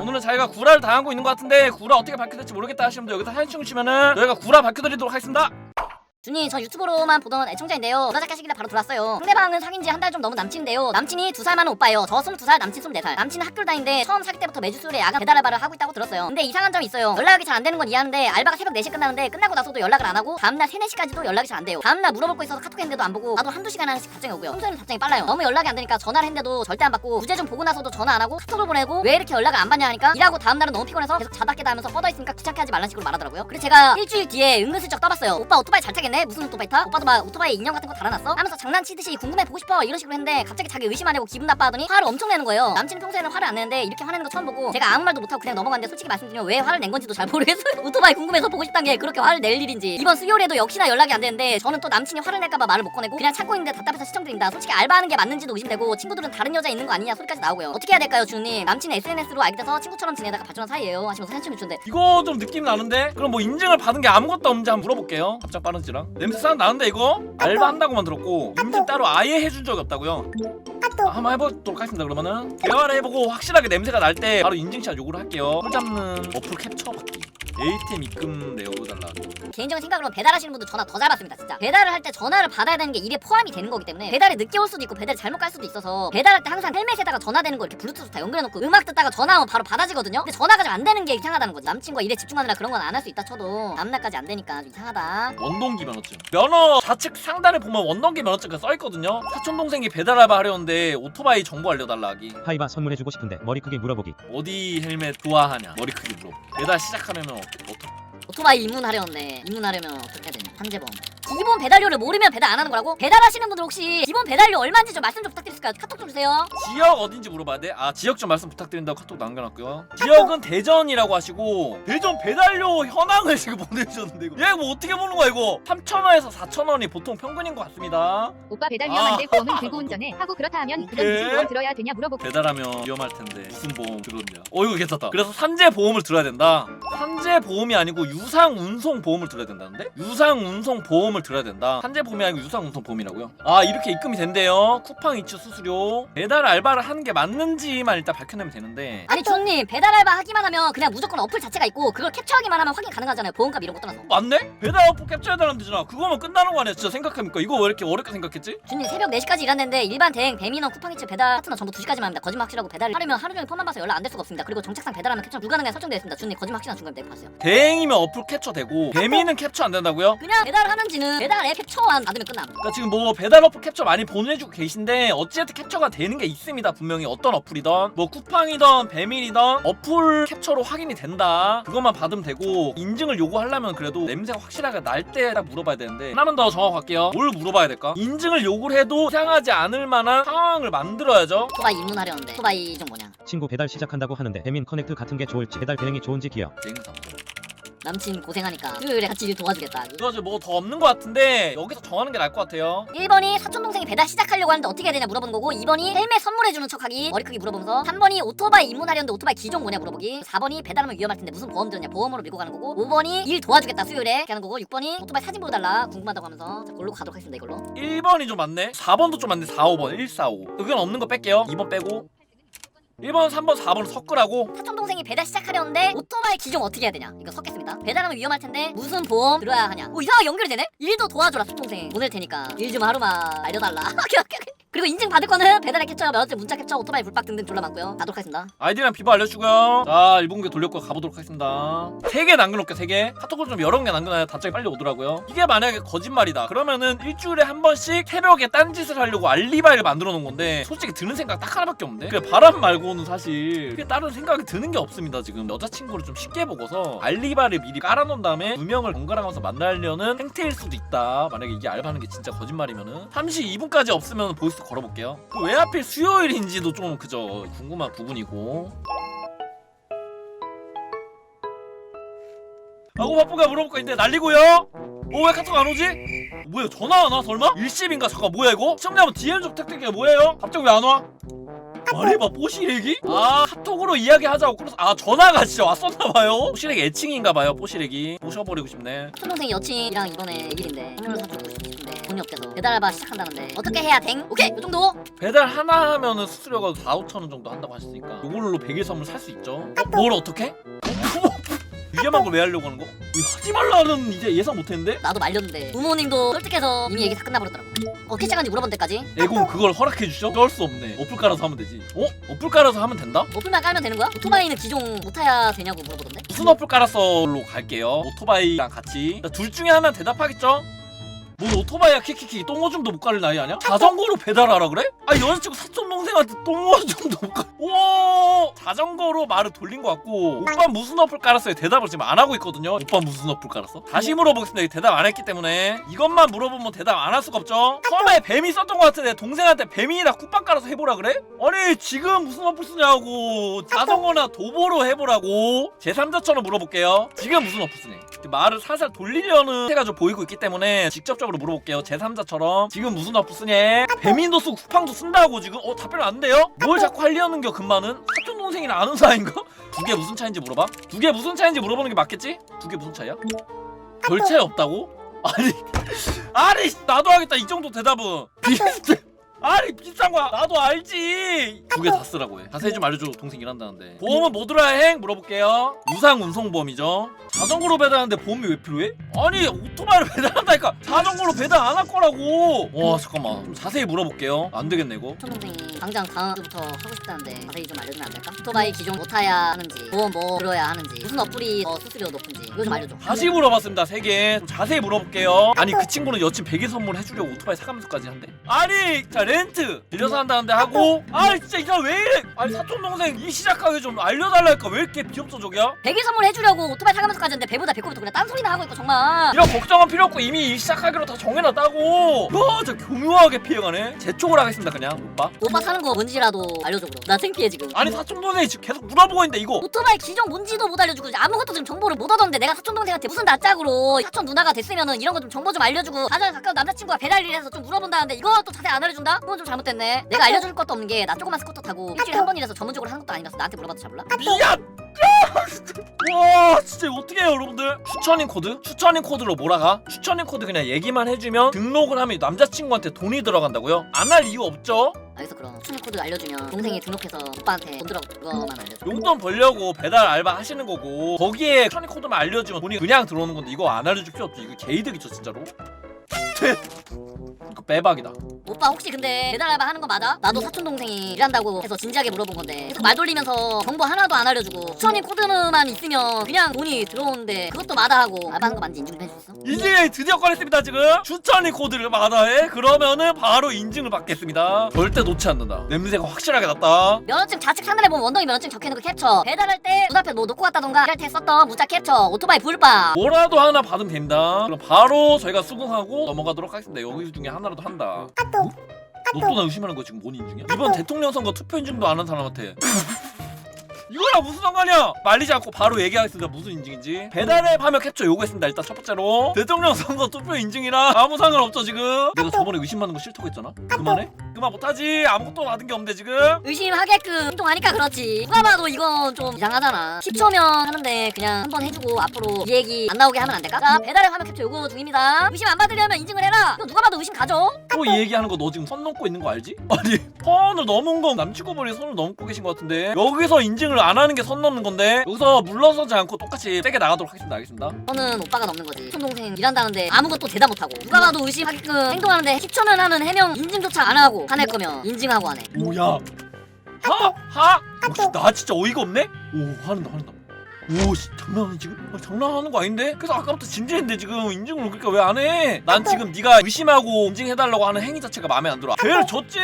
오늘은 자기가 구라를 당하고 있는 것 같은데 구라 어떻게 밝혀질지 모르겠다 하시면 여기서 사진 친구치면은 저희가 구라 밝혀드리도록 하겠습니다 주님 저 유튜브로만 보던 애청자인데요. 여자 작가시길래 바로 들어왔어요. 상대방은 사귄 지 한 달 좀 넘은 남친인데요. 남친이 두 살 많은 오빠예요. 저 22살 남친 24살. 남친은 학교를 다니는데 처음 사귈 때부터 매주 수요일에 야간 배달 알바를 하고 있다고 들었어요. 근데 이상한 점이 있어요. 연락이 잘 안 되는 건 이해하는데 알바가 새벽 4시에 끝나는데 끝나고 나서도 연락을 안 하고 다음날 3, 4시까지도 연락이 잘 안 돼요. 다음날 물어볼 거 있어서 카톡 했는데도 안 보고 나도 한두 시간 하나씩 답장이 오고요. 평소에는 답장이 빨라요. 너무 연락이 안 되니까 전화를 했는데도 절대 안 받고 무제 좀 보고 나서도 전화 안 하고 카톡을 보내고 왜 이렇게 연락을 안 받냐 하니까 일하고 다음날은 너무 피곤해서 계속 자다 깨다 하면서 뻗어 있으니까 귀찮게 하지 말라는 식으로 말하더라고요. 그래서 제가 일주일 뒤에 은근슬쩍 떠봤어요. 오빠 오토바이 잘 타겠네 무슨 오토바이 타? 오빠도 막 오토바이 인형 같은 거 달아놨어? 하면서 장난치듯이 궁금해 보고 싶어. 이런 식으로 했는데 갑자기 자기 의심하려고 기분 나빠하더니 화를 엄청 내는 거예요. 남친은 평소에는 화를 안 내는데 이렇게 화내는 거 처음 보고 제가 아무 말도 못하고 그냥 넘어갔는데 솔직히 말씀드리면 왜 화를 낸 건지도 잘 모르겠어요. 오토바이 궁금해서 보고 싶단 게 그렇게 화를 낼 일인지. 이번 수요일에도 역시나 연락이 안 되는데 저는 또 남친이 화를 낼까봐 말을 못 꺼내고 그냥 참고 있는데 답답해서 시청드립니다. 솔직히 알바하는 게 맞는지도 의심되고 친구들은 다른 여자 있는 거 아니냐 소리까지 나오고요. 어떻게 해야 될까요 주님? 남친은 SNS로 알게 돼서 친구처럼 지내다가 발전한 사이예요 하시면서 사진 주는데. 이거 좀 느낌 나는데? 그럼 뭐 인증을 받은 게 아무것도 없는지 한번 물어볼게요. 답장 빠른지랑 냄새 싹 나는데 이거? 알바 한다고만 들었고 인증 따로 아예 해준 적이 없다고요? 아, 한번 해보도록 하겠습니다 그러면은. 대화를 해보고 확실하게 냄새가 날 때 바로 인증샷 요구를 할게요. 손 잡는 어플 캡처 받기. ATM 입금 내어달라 개인적인 생각으로 배달하시는 분들 전화 더 잘 받습니다 진짜. 배달을 할 때 전화를 받아야 되는 게 일에 포함이 되는 거기 때문에 배달이 늦게 올 수도 있고 배달이 잘못 갈 수도 있어서 배달할 때 항상 헬멧에다가 전화되는 거 이렇게 블루투스 다 연결해놓고 음악 듣다가 전화하면 바로 받아지거든요? 근데 전화가 잘 안 되는 게 이상하다는 거지. 남친과 일에 집중하느라 그런 건 안 할 수 있다 쳐도 다음날까지 안 되니까 좀 이상하다. 원동기 면허증. 면허 좌측 상단에 보면 원동기 면허증가 써있거든요? 사촌 동생이 배달 알바 하려는데 오토바이 정보 알려달라 하기. 하이바 선물해주고 싶은데 머리 크기 물어보기. 어디 헬멧 좋아하냐? 머리 크기 물어 배달 시작하면 어떻게 오토바이 입문하려는데 입문하려면 어떻게 해야 되냐? 한재범 기본 배달료를 모르면 배달 안 하는 거라고? 배달하시는 분들 혹시 기본 배달료 얼마인지 좀 말씀 좀 부탁드릴까요? 카톡 좀 주세요. 지역 어딘지 물어봐야 돼? 아 지역 좀 말씀 부탁드린다고 카톡 남겨놨고요. 지역은 대전이라고 하시고 대전 배달료 현황을 지금 보내주셨는데 이거. 얘뭐 어떻게 보는 거야 이거? 3,000원에서 4,000원이 보통 평균인 것 같습니다. 오빠 배달 아. 위험한데 보험은 들고 운전해. 하고 그렇다 하면 그건. 무슨 보험 들어야 되냐 물어보고 배달하면 위험할 텐데. 무슨 보험 들었냐? 어 이거 괜찮다. 그래서 산재 보험을 들어야 된다. 산재 보험이 아니고 유상 운송 보험을 들어야 된다는데? 유상 운송 보험을 들어야 된다. 산재 보험이 아니고 유상 운송 보험이라고요? 아 이렇게 입금이 된대요? 쿠팡 이츠 수수료. 배달 알바를 하는 게 맞는지만 일단 밝혀내면 되는데. 아니 존님 배달 알바 하기만 하면 그냥 무조건 어플 자체가 있고 그걸 캡처하기만 하면 확인 가능하잖아요. 보험값 이런 거 떠나서. 맞네? 배달 어플 캡처해달라는 데잖아 그거면 끝나는 거 아니야? 진짜 생각해보니까. 이거 왜 이렇게 어렵게 생각했지? 주님 새벽 4시까지 일하는데 일반 대행 배민원 쿠팡이츠 배달 파트너 전부 2시까지만 합니다. 거짓말 확실하고 배달을 하려면 하루 종일 폰만 봐서 연락 안 될 수가 없습니다. 그리고 정책상 배달하면 캡처 불가능하게 설정되어 있습니다. 주님 거짓말 확실한 중간 내고 봤어요. 대행이면 어플 캡처되고 배미는 캡처 안 된다고요? 그냥 배달을 하는지는 배달 앱 캡처만 받으면 끝남. 그러니까 지금 뭐 배달 어플 캡처 많이 보내주고 계신데 어찌됐든 캡처가 되는 게 있습니다 분명히. 어떤 어플이던 뭐 쿠팡이던 배밀이던 어플 캡처로 확인이 된다. 그것만 받으면 되고 인증을 요구하려면 그래도 냄새가 확실하게 날 때 딱 물어봐야 되는데 하나만 더 정확할게요. 뭘 물어봐야 될까? 인증을 요구를 해도 이상하지 않을 만한 상황을 만들어야죠. 오토바이 입문하려는데. 오토바이 좀 뭐냐. 친구 배달 시작한다고 하는데 배민 커넥트 같은 게 좋을지 배달 대행이 좋은지 기여. 대행사 남친 고생하니까 수요일에 같이 일 도와주겠다. 이거 뭐더 없는 것 같은데 여기서 정하는 게 나을 것 같아요. 1번이 사촌 동생이 배달 시작하려고 하는데 어떻게 해야 되냐 물어보는 거고 2번이 헬멧 선물해주는 척하기 머리 크기 물어보면서 3번이 오토바이 입문하려는데 오토바이 기종 뭐냐 물어보기 4번이 배달하면 위험할 텐데 무슨 보험 들었냐 보험으로 밀고 가는 거고 5번이 일 도와주겠다 수요일에 이렇게 하는 거고 6번이 오토바이 사진 보여달라 궁금하다고 하면서 자 그걸로 가도록 하겠습니다 이걸로. 1번이 좀 많네? 4번도 좀 많네 4, 5번 1, 4, 5 의견 없는 거 뺄게요. 2번 빼고 1번, 3번, 4번 섞으라고? 사촌 동생이 배달 시작하려는데 오토바이 기종 어떻게 해야 되냐? 이거 섞겠습니다. 배달하면 위험할 텐데 무슨 보험 들어야 하냐? 오 이상하게 연결이 되네? 일도 도와줘라 사촌 동생. 보낼 테니까. 일 좀 하루만 알려달라. 오케이, 오케이, 오케이. 그리고 인증 받을 거는 배달의 캡처 면허증 문자 캡처 오토바이 불박 등등 졸라 많고요. 가도록 하겠습니다. 아이디랑 비버 알려주고요. 자 1분기 돌렸고 가보도록 하겠습니다. 3개 남겨놓을게 3개. 카톡을 좀 여러 개 남겨놔야 답장이 빨리 오더라고요. 이게 만약에 거짓말이다. 그러면은 일주일에 한 번씩 새벽에 딴짓을 하려고 알리바이를 만들어 놓은 건데 솔직히 드는 생각 딱 하나밖에 없네. 그래 바람 말고는 사실 그게 다른 생각이 드는 게 없습니다 지금. 여자친구를 좀 쉽게 보고서 알리바이를 미리 깔아놓은 다음에 두 명을 번갈아가면서 만나려는 행태일 수도 있다. 만약에 이게 알바하는 게 진짜 거짓말이면은. 32분까지 없으면 보이스 걸어볼게요 그왜 하필 수요일인지도 좀 그저 궁금한 부분이고 아고 바쁘가 물어볼까 있는데 날리고요 어왜 카톡 안 오지? 뭐야 전화 안 와 설마? 일십인가 잠깐 뭐야 이거? 시청자분 DM 좀 부탁드릴게요 뭐예요? 갑자기 왜 안 와? 말해봐 뽀시래기? 아 카톡으로 이야기하자고 그래서 아 전화가 진짜 왔었나봐요 뽀시래기 애칭인가봐요 뽀시래기 모셔버리고 싶네 동생 여친이랑 이번에 1일인데 선물을 사주고 싶은데 돈이 없대서 배달 알바 시작한다는데 어떻게 해야 댕? 오케이 요 정도 배달 하나 하면은 수수료가 4, 5천 원 정도 한다고 하시니까 이걸로 100일 선물 살 수 있죠 뭘 어떻게? 위험한 걸 왜 하려고 하는 거? 이거 하지 말라는 이제 예상 못했는데? 나도 말렸는데 부모님도 설득해서 이미 얘기 다 끝나버렸더라고 어떻게 시작한지 물어본 데까지 애공 그걸 허락해 주셔? 그럴 수 없네 어플 깔아서 하면 되지 어? 어플 깔아서 하면 된다? 어플만 깔면 되는 거야? 오토바이는 기종 못 타야 되냐고 물어보던데 무슨 어플 깔았어로 갈게요 오토바이랑 같이 자, 둘 중에 하나 대답하겠죠? 뭔 오토바이야 키키키 똥오줌도 못 가릴 나이 아니야? 자전거로 배달하라 그래? 아 여자친구 사촌 동생한테 똥오줌도 못 가. 와 자전거로 말을 돌린 것 같고 오빠 무슨 어플 깔았어요? 대답을 지금 안 하고 있거든요. 오빠 무슨 어플 깔았어? 다시 물어보겠습니다. 이거 대답 안 했기 때문에 이것만 물어보면 대답 안 할 수가 없죠. 처음에 뱀이 썼던 것 같은데 동생한테 뱀이나 쿠팡 깔아서 해보라 그래? 아니 지금 무슨 어플 쓰냐고 자전거나 도보로 해보라고 제 3자처럼 물어볼게요. 지금 무슨 어플 쓰니? 말을 살살 돌리려는 태가 좀 보이고 있기 때문에 직접적으로 물어볼게요. 제3자처럼 지금 무슨 어플 쓰니? 배민도 쓰고 쿠팡도 쓴다고 지금? 어 답변 안 돼요? 뭘 자꾸 하려는겨 금마는? 사촌 동생이랑 아는 사이인가? 두 개 무슨 차인지 물어봐. 두 개 무슨 차인지 물어보는 게 맞겠지? 두 개 무슨 차이야? 별 차이 없다고? 아니 아니 나도 하겠다 이 정도 대답은 비슷해. 아니 비싼 거야. 나도 알지. 두 개 다 쓰라고 해. 자세히 좀 알려줘 동생 일한다는데. 보험은 뭐 들어야 행? 물어볼게요. 무상 운송보험이죠. 자전거로 배달하는데 보험이 왜 필요해? 아니 오토바이를 배달한다니까. 자전거로 배달 안 할 거라고. 와 잠깐만. 좀 자세히 물어볼게요. 안 되겠네 이거. 촌 동생이 당장 다음 주부터 하고 싶다는데 자세히 좀 알려주면 안 될까? 오토바이 기종 못 타야 하는지 보험 뭐 들어야 하는지 무슨 어플이 더 수수료 높은지 이거 좀 알려줘. 다시 물어봤습니다 세개좀 자세히 물어볼게요. 아니 그 친구는 여친 100일 선물 해주려고 오토바이 사가면서까지 한대? 아니 자 렌트 빌려서 한다는데 하고. 아니 진짜 이 사람 왜 이래? 아니 사촌 동생 일 시작하기 좀 알려달라니까? 왜 이렇게 비협조 적이야? 100일 선물 해주려고 오토바이 타가면서까지 했는데 배보다 배꼽부터 그냥 딴소리나 하고 있고 정말. 이런 걱정은 필요 없고 이미 일 시작하기로 다 정해놨다고. 야 진짜 교묘하게 피해가네. 재촉을 하겠습니다 그냥 오빠. 오빠 사는 거 뭔지라도 알려줘 그럼 나 창피해 지금. 아니 사촌 동생이 지금 계속 물어보고 있는데 이거. 오토바이 기종 뭔지도 못 알려주고 아무것도 지금 정보를 못 얻었는데 내가 사촌 동생한테 무슨 낯짝으로 사촌 누나가 됐으면은 이런 거 좀 정보 좀 알려주고 가장 가까운 남자친구가 배달 일해서 좀 물어본다는데 이것도 자세히 안 알려준다? 그건 좀 잘못됐네. 내가 알려줄 것도 없는 게 나 조그만 스쿠터 타고 일주일에 한 번이라서 전문적으로 하는 것도 아니라서 나한테 물어봐도 잘 몰라? 미안 와 진짜 이거 어떻게 해요 여러분들? 추천인 코드? 추천인 코드로 몰아가? 추천인 코드 그냥 얘기만 해주면 등록을 하면 남자친구한테 돈이 들어간다고요? 안 할 이유 없죠? 알겠어 그럼. 추천 코드 알려주면 동생이 등록해서 오빠한테 돈 들어가고 그거만 알려줘. 용돈 벌려고 배달 알바 하시는 거고 거기에 추천인 코드만 알려주면 돈이 그냥 들어오는 건데 이거 안 알려줄 필요 없죠. 이거 개이득이죠 진짜로 이거 빼박이다. 오빠 혹시 근데 배달 알바 하는 거 맞아? 나도 사촌 동생이 일한다고 해서 진지하게 물어본 건데 계속 말 돌리면서 정보 하나도 안 알려주고 추천인 코드만 있으면 그냥 돈이 들어오는데 그것도 마다 하고 알바하는 거 맞는지 인증 좀 해줄 수 있어? 인증이 드디어 꺼냈습니다 지금. 추천인 코드를 마다해? 그러면은 바로 인증을 받겠습니다. 절대 놓지 않는다. 냄새가 확실하게 났다. 면허증 좌측 하늘에 보면 원동이 면허증 적혀있는 거 캡처. 배달할 때 눈앞에 뭐 놓고 갔다던가 일할 때 썼던 문자 캡처. 오토바이 불바 뭐라도 하나 받으면 됩니다. 그럼 바로 저희가 수긍하고 넘어가도록 하겠습니다. 여기 중에 하나라도 한다. 너또 나 의심하는 거 지금 뭔 인증이야? 이번 대통령 선거 투표 인증도 안 한 사람한테 이거랑 무슨 상관이야? 말리지 않고 바로 얘기하겠습니다. 무슨 인증인지. 배달앱 하면 캡처 요구했습니다. 일단 첫 번째로. 대통령 선거 투표 인증이랑 아무 상관없죠 지금? 내가 저번에 의심받는 거 싫다고 했잖아? 그만해? 그만 못하지. 아무것도 받은 게 없는데 지금? 의심하게끔 행동하니까 그렇지. 누가 봐도 이건 좀 이상하잖아. 10초면 하는데 그냥 한 번 해주고 앞으로 이 얘기 안 나오게 하면 안 될까? 자 배달앱 하면 캡처 요구 중입니다. 의심 안 받으려면 인증을 해라. 이거 누가 봐도 의심 가져 또이 얘기하는 거 너 지금 선 넘고 있는 거 알지? 아니 선을 넘은 건 남친구분이 선을 넘고 계신 것 같은데. 여기서 인증을 안 하는 게 선 넘는 건데 여기서 물러서지 않고 똑같이 세게 나가도록 하겠습니다. 알겠습니다. 저는 오빠가 넘는 거지. 손 동생 일한다는데 아무것도 대답 못하고 누가 봐도 의심하게끔 행동하는데 10초면 하는 해명 인증조차 안 하고 화낼 거면 인증하고 하네 뭐야? 하? 하? 나 진짜 어이가 없네? 오 화낸다 화낸다 오 씨, 장난하니 지금? 아, 장난하는 거 아닌데? 그래서 아까부터 진지했는데 지금 인증을 그러니까? 왜 안 해? 난 지금 네가 의심하고 인증해달라고 하는 행위 자체가 마음에 안 들어. 죄를 졌지?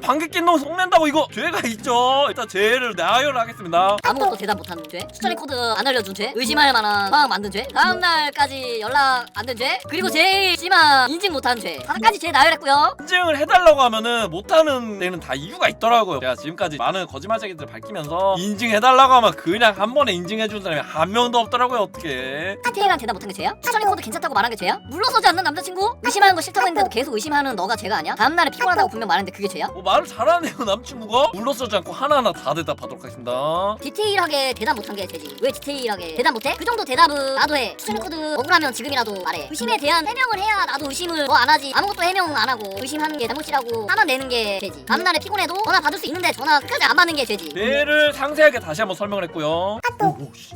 방귀 낀놈 속낸다고 이거? 죄가 있죠. 일단 죄를 나열을 하겠습니다. 아무것도 대답 못하는 죄? 추천의 코드 안 알려준 죄? 의심할 만한 상황 만든 죄? 다음 날까지 연락 안 된 죄? 그리고 제일 심한 인증 못한 죄? 다섯 가지 죄 나열했고요. 인증을 해달라고 하면은 못하는 데는 다 이유가 있더라고요. 제가 지금까지 많은 거짓말쟁이들을 밝히면서 인증해달라고 하면 그냥 한 번에 인증해주는 사람이 한 명도 없더라고요 어떻게 카테이랑 대답 못한 게 죄야? 추천이 코드 괜찮다고 말한 게 죄야? 물러서지 않는 남자친구? 의심하는 거 싫다고 했는데도 계속 의심하는 너가 죄가 아니야? 다음날에 피곤하다고 분명 말했는데 그게 죄야? 뭐 말을 잘하네요 남친구가 물러서지 않고 하나하나 다 대답하도록 하겠습니다 디테일하게 대답 못한 게 죄지 왜 디테일하게 대답 못해? 그 정도 대답은 나도 해 추천이 코드 억울하면 지금이라도 말해 의심에 대한 해명을 해야 나도 의심을 더안 하지 아무것도 해명 안 하고 의심하는 게 잘못이라고 화만 내는 게 죄지 다음날에 피곤해도 전화 받을 수 있는데 전화 끝까지 안 받는 게 죄지 죄를 상세하게 다시 한번 설명을 했고요 오, 오, 씨.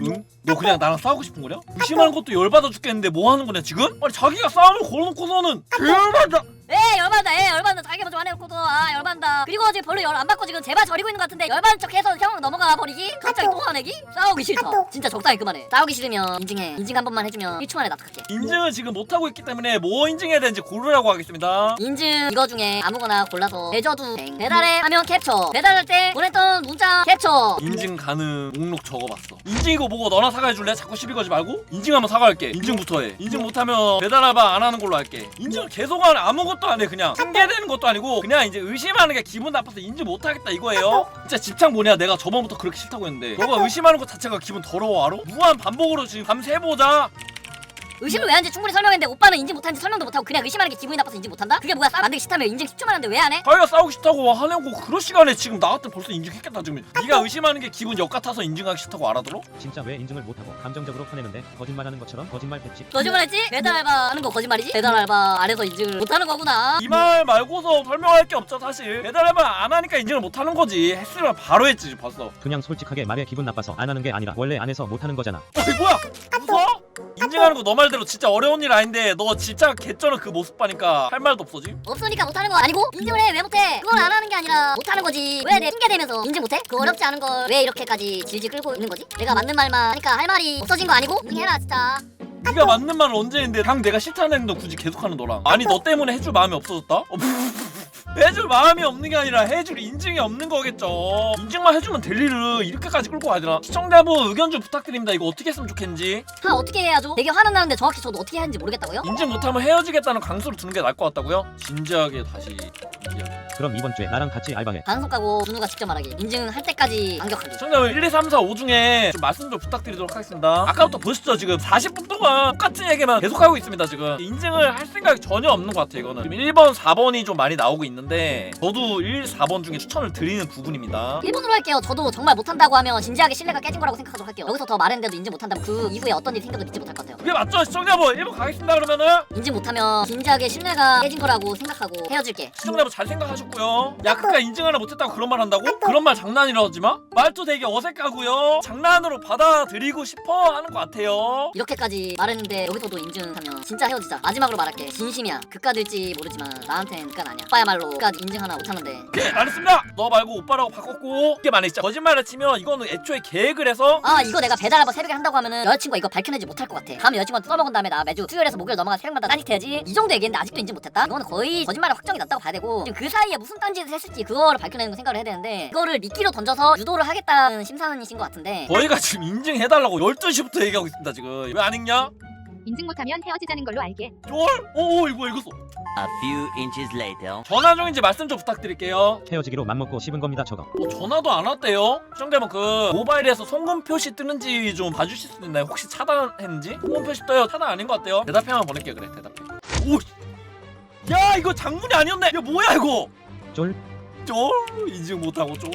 응? 너 그냥 나랑 싸우고 싶은 거냐? 의심하는 것도 열받아 죽겠는데 뭐 하는 거냐 지금? 아니 자기가 싸움을 걸어놓고서는 열받아! 에 열받아 에 열받아. 자기 먼저 화내놓고도 아 열받다. 그리고 어제 별로 열 안 받고 지금 제발 저리고 있는 것 같은데 열받은 척 해서 형 넘어가 버리기? 갑자기 또 화내기? 싸우기 싫다. 진짜 적당히 그만해. 싸우기 싫으면 인증해. 인증 한 번만 해주면 1초 만에 납득할게. 인증을 지금 못하고 있기 때문에 뭐 인증해야 되는지 고르라고 하겠습니다. 인증 이거 중에 아무거나 골라서 대저도 땡. 배달해 하면 캡처. 배달할 때 보냈던 문자 캡처 인증 가능 목록 적어봤어. 인증이고 뭐고 너나 사과해줄래? 자꾸 시비 거지 말고? 인증하면 사과할게. 인증부터 해. 인증 못하면 배달 알바 안 하는 걸로 할게. 인증을 계속 하는 아무것도 안 해. 그냥 핑계대는 것도 아니고 그냥 이제 의심하는 게 기분 나빠서 인증 못하겠다 이거예요. 진짜 집착 뭐냐? 내가 저번부터 그렇게 싫다고 했는데. 너가 의심하는 것 자체가 기분 더러워 알아? 무한 반복으로 지금 밤새 보자 의심을 왜 하는지 충분히 설명했는데 오빠는 인증 못하는지 설명도 못하고 그냥 의심하는 게 기분이 나빠서 인증 못한다? 그게 뭐야 싸움 만들기 싫다며 인증 10초만 하는데 왜 안 해? 자기가 싸우고 싶다고 하려고 그럴 시간에 지금 나 같으면 벌써 인증했겠다 지금 네가 의심하는 게 기분 역 같아서 인증하기 싫다고 알아들어? 진짜 왜 인증을 못하고 감정적으로 화내는데 거짓말하는 것처럼 거짓말 패치 거짓말했지? 배달 알바 하는 거 거짓말이지? 배달 알바 안 해서 인증을 못하는 거구나 이 말 말고서 설명할 게 없죠 사실 배달하면 안 하니까 인증을 못 하는 거지 했으면 바로 했지 벌써 그냥 솔직하게 말해 기분 나빠서 안 하는 게 아니라 원래 안 해서 못 하는 거잖아 어이 뭐야 무서워? 인증하는 거 너 말 대로 진짜 어려운 일 아닌데 너 진짜 개쩌는 그 모습 봐니까 할 말도 없어 지금 없으니까 못하는 거 아니고 인증을 해 왜 못해? 그걸 안 하는 게 아니라 못하는 거지 왜 내 핑계 대면서 인증 못해? 그 어렵지 않은 걸 왜 이렇게까지 질질 끌고 있는 거지? 내가 맞는 말만 하니까 할 말이 없어진 거 아니고? 인증해라 진짜 네가 맞는 말은 언제 했는데 그냥 내가 싫다는 행동 굳이 계속하는 너랑 아니 너 때문에 해줄 마음이 없어졌다? 어, 해줄 마음이 없는 게 아니라 해줄 인증이 없는 거겠죠. 인증만 해주면 될 일을 이렇게까지 끌고 가야 되나 시청자분 의견 좀 부탁드립니다. 이거 어떻게 했으면 좋겠는지. 하 어떻게 해야죠? 되게 화는 나는데 정확히 저도 어떻게 해야 하는지 모르겠다고요? 인증 못하면 헤어지겠다는 강수를 두는 게 나을 것 같다고요? 진지하게 다시 그럼 이번 주에 나랑 같이 알바해. 반성 까고 준우가 직접 말하기. 인증할 때까지 반격하기. 시청자분 1, 2, 3, 4, 5 중에 좀 말씀 좀 부탁드리도록 하겠습니다. 아까부터 보시죠 지금? 40분 동안 똑같은 얘기만 계속하고 있습니다 지금. 인증을 할 생각이 전혀 없는 것 같아요 이거는. 지금 1번 4번이 좀 많이 나오고 있는 데 저도 1, 4번 중에 추천을 드리는 부분입니다. 1번으로 할게요. 저도 정말 못한다고 하면 진지하게 신뢰가 깨진 거라고 생각하도록 할게요. 여기서 더 말했는데도 인증 못한다면 그 이후에 어떤 일이 생겨도 믿지 못할 것 같아요. 그게 맞죠? 시청자분 1번 가겠습니다 그러면은. 인증 못하면 진지하게 신뢰가 깨진 거라고 생각하고 헤어질게. 시청자분 잘 생각하셨고요. 야 그까 인증 하나 못했다고 그런 말 한다고? 그런 말 장난이라 하지마? 말도 되게 어색하고요. 장난으로 받아들이고 싶어 하는 것 같아요. 이렇게까지 말했는데 여기서도 인증하면 진짜 헤어지자. 마지막으로 말할게. 진심이야. 그깟 될지 모르지만 나한텐 그깟 아니야. 오빠야말로 그깟 인증 하나 못하는데 예 알겠습니다. 너 말고 오빠라고 바꿨고 이게 만약 진짜 거짓말을 치면 이거는 애초에 계획을 해서 아 이거 내가 배달 한번 새벽에 한다고 하면은 여자친구가 이거 밝혀내지 못할 것 같아. 다음 여자친구한테 써먹은 다음에 나 매주 수요일에서 목요일 넘어가 새벽마다 딴짓해야지. 이 정도 얘기했는데 아직도 인증 못했다? 이거는 거의 거짓말의 확정이 났다고 봐야 되고 지금 그 사이에 무슨 딴짓을 했을지 그거를 밝혀내는 거 생각을 해야 되는데 이거를 미끼로 던져서 유도를 하겠다는 심사위이신 것 같은데. 저희가 지금 인증해달라고 12시부터 얘기하고 있습니다 지금. 왜 안 읽냐? 인증 못하면 헤어지자는 걸로 알게. 쫄? 오 이거 읽었어 A few inches later. 전화 중인지 말씀 좀 부탁드릴게요. 헤어지기로 맘먹고 씹은 겁니다 저거. 어, 전화도 안 왔대요? 시청자분 그 모바일에서 송금 표시 뜨는지 좀 봐주실 수 있나요? 혹시 차단했는지? 송금 표시 떠요? 차단 아닌 것 같아요. 대답해만 보낼게요. 그래 대답해. 오야 이거 장문이 아니었네. 야 뭐야 이거? 쫄? 쫄? 인증 못하고 쫄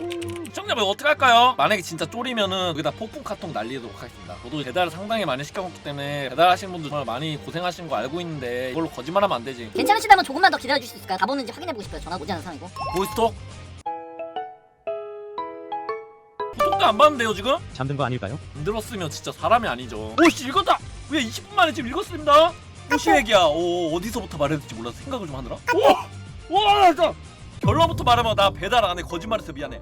시청자분 어떻게 할까요? 만약에 진짜 쫄이면은 여기다 폭풍 카톡 날리도록 하겠습니다. 저도 배달을 상당히 많이 시켜먹기 때문에 배달하시는 분들 정말 많이 고생하시는 거 알고 있는데 이걸로 거짓말하면 안 되지. 괜찮으시다면 조금만 더 기다려줄 수 있을까요? 가보는지 확인해보고 싶어요. 전화 오지 않은 상황이고. 보이스톡? 구독도 안 받는데요 지금? 잠든 거 아닐까요? 안 들었으면 진짜 사람이 아니죠. 오씨 읽었다! 왜 20분 만에 지금 읽었습니다? 호시 얘기야. 오 어디서부터 말해야 될지 몰라서 생각을 좀 하느라. 와와 진짜 결론부터 말하면 나 배달 안 해. 거짓말해서 미안해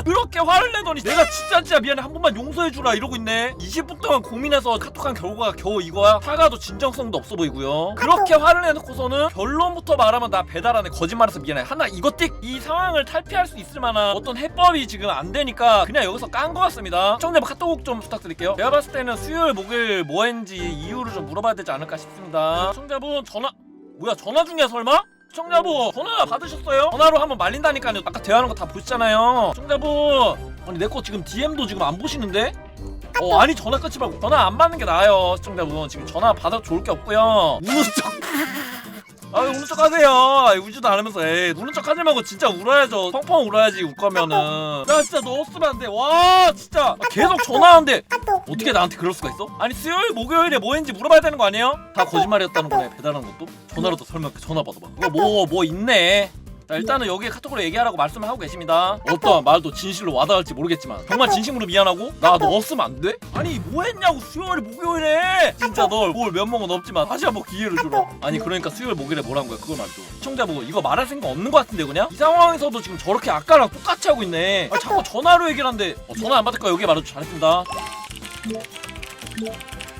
야 그렇게 화를 내더니 내가 진짜 진짜 미안해. 한 번만 용서해주라 이러고 있네. 20분 동안 고민해서 카톡한 결과가 겨우 이거야? 사과도 진정성도 없어 보이고요. 그렇게 화를 내놓고서는 결론부터 말하면 나 배달 안해 거짓말해서 미안해. 하나 이거 띡이 상황을 탈피할 수 있을 만한 어떤 해법이 지금 안 되니까 그냥 여기서 깐 것 같습니다. 시청자분 카톡 좀 부탁드릴게요. 제가 봤을 때는 수요일 목요일 뭐 했는지 이유를 좀 물어봐야 되지 않을까 싶습니다. 시청자분 전화 뭐야 전화 중이야 설마? 시청자분 전화 받으셨어요? 전화로 한번 말린다니까요. 아까 대화하는 거 다 보시잖아요. 시청자분 아니 내 거 지금 DM도 지금 안 보시는데? 어 아니 전화 끊지 말고 전화 안 받는 게 나아요 시청자분. 지금 전화 받아도 좋을 게 없고요. 우는 척 아유 우는 척 하세요. 울지도 않으면서. 에이 우는 척 하지 말고 진짜 울어야죠. 펑펑 울어야지 울 거면은. 나 진짜 넣었으면 안돼와 진짜. 아, 계속 전화하는데 어떻게 나한테 그럴 수가 있어? 아니 수요일 목요일에 뭐 했는지 물어봐야 되는 거 아니에요? 다 거짓말이었다는 거네 배달하는 것도? 전화로도 설명 전화 받아봐. 이거 뭐뭐 있네 자 일단은 여기에 카톡으로 얘기하라고 말씀을 하고 계십니다. 어떠한 말도 진실로 와닿을지 모르겠지만. 정말 진심으로 미안하고 나 너 없으면 안 돼? 아니 뭐 했냐고 수요일 목요일에! 진짜 널뭘 면목은 없지만 다시 한번 기회를 주라 아니 그러니까 수요일 목요일에 뭐란 거야 그걸 말줘 시청자 보고 이거 말할 생각 없는 거 같은데 그냥? 이 상황에서도 지금 저렇게 아까랑 똑같이 하고 있네. 아, 자꾸 전화로 얘기를 하는데 어, 전화 안 받을 거야 여기 말해줘 잘했습니다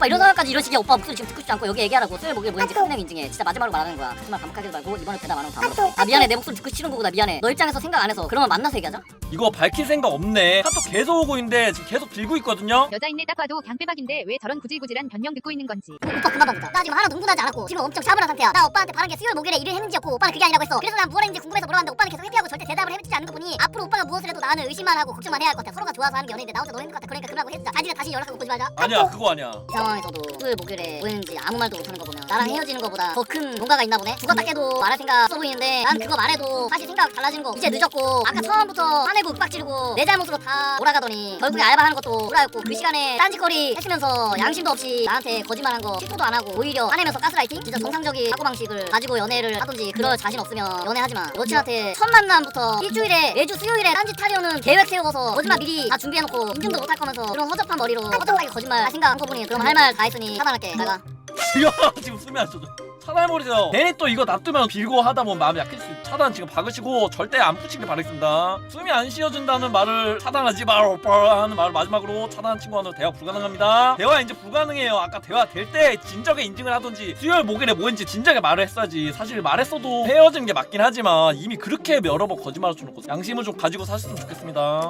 오빠 이런 상황까지 이런 식이야. 오빠 목소리 지금 듣고 싶지 않고 여기 얘기하라고. 수요일 목요일 뭐인지 큰명 인증해 진짜 마지막으로 말하는 거야. 정말 반복하지 말고 이번에 대답 안 하고 다음으로. 아 미안해. 내 목소리 듣고 싫은 거고 나. 미안해. 너 입장에서 생각 안 해서 그러면 만나서 얘기하자 이거 밝힐 생각 없네. 카톡 계속 오고 있는데 지금 계속 들고 있거든요. 여자인네 딱 봐도 강빼박인데 왜 저런 구질구질한 변명 듣고 있는 건지. 오빠 그만 봐보자. 나 지금 하나도 흥분하지 않았고 지금 엄청 차분한 상태야. 나 오빠한테 바란 게 수요일 목요일에 일을 했는지였고 오빠는 그게 아니라고 했어. 그래서 난 무엇을 했는지 궁금해서 물어봤는데 오빠는 계속 회피하고 절대 대답을 해주지 않는 거 보니 앞으로 오빠가 무엇을 해도 나는 의심만 하고 걱정만 해야 할 것 같아. 서로가 좋아서 하는 게 연애인데 나 혼자 너무 힘들 것 같아. 그러니까 그러라고 해주자. 자기네 다시 연락하고 보지 말자. 아니야 그거 아니야. 이 상황에서도 수요일 목요일에 뭐 했는지 아무 말도 못하는 거 보면 나랑 헤어지는 거보다 더 큰 뭔가가 있나 보네. 죽었다 깨도 말할 생각 없어 보이는데 난 그거 말해도 사실 생각 달라지는 거 이제 늦었고 아까 처음부터 화 내고 윽박지르고 내 잘못으로 다 몰아가더니 결국에 알바하는 것도 후라였고 그 시간에 딴짓거리 했으면서 양심도 없이 나한테 거짓말한 거 실토도 안 하고 오히려 화내면서 가스라이팅? 진짜 정상적인 사고방식을 가지고 연애를 하든지 그럴 자신 없으면 연애하지 마. 여친한테 첫 만남부터 일주일에 매주 수요일에 딴짓 하려는 계획 세우고서 거짓말 미리 다 준비해놓고 인증도 못할 거면서 그런 허접한 머리로 허접하게 거짓말 할 생각 한 거 보니 그럼 할 말 다 했으니 차단할게. 내가 지금 지금 수면 안 쳐줘 차단해버리세요. 괜히 또 이거 놔두면 빌고 하다 보면 마음이 약해질 수 있어 차단 지금 박으시고 절대 안 붙이길 바라겠습니다. 숨이 안 쉬어진다는 말을 차단하지 마 오빠 하는 말을 마지막으로 차단한 친구와는 대화 불가능합니다. 대화 이제 불가능해요. 아까 대화 될 때 진작에 인증을 하던지 수요일 목요일에 뭐인지 진작에 말을 했어야지. 사실 말했어도 헤어지는 게 맞긴 하지만 이미 그렇게 여러 번 거짓말을 쳐놓고 양심을 좀 가지고 사셨으면 좋겠습니다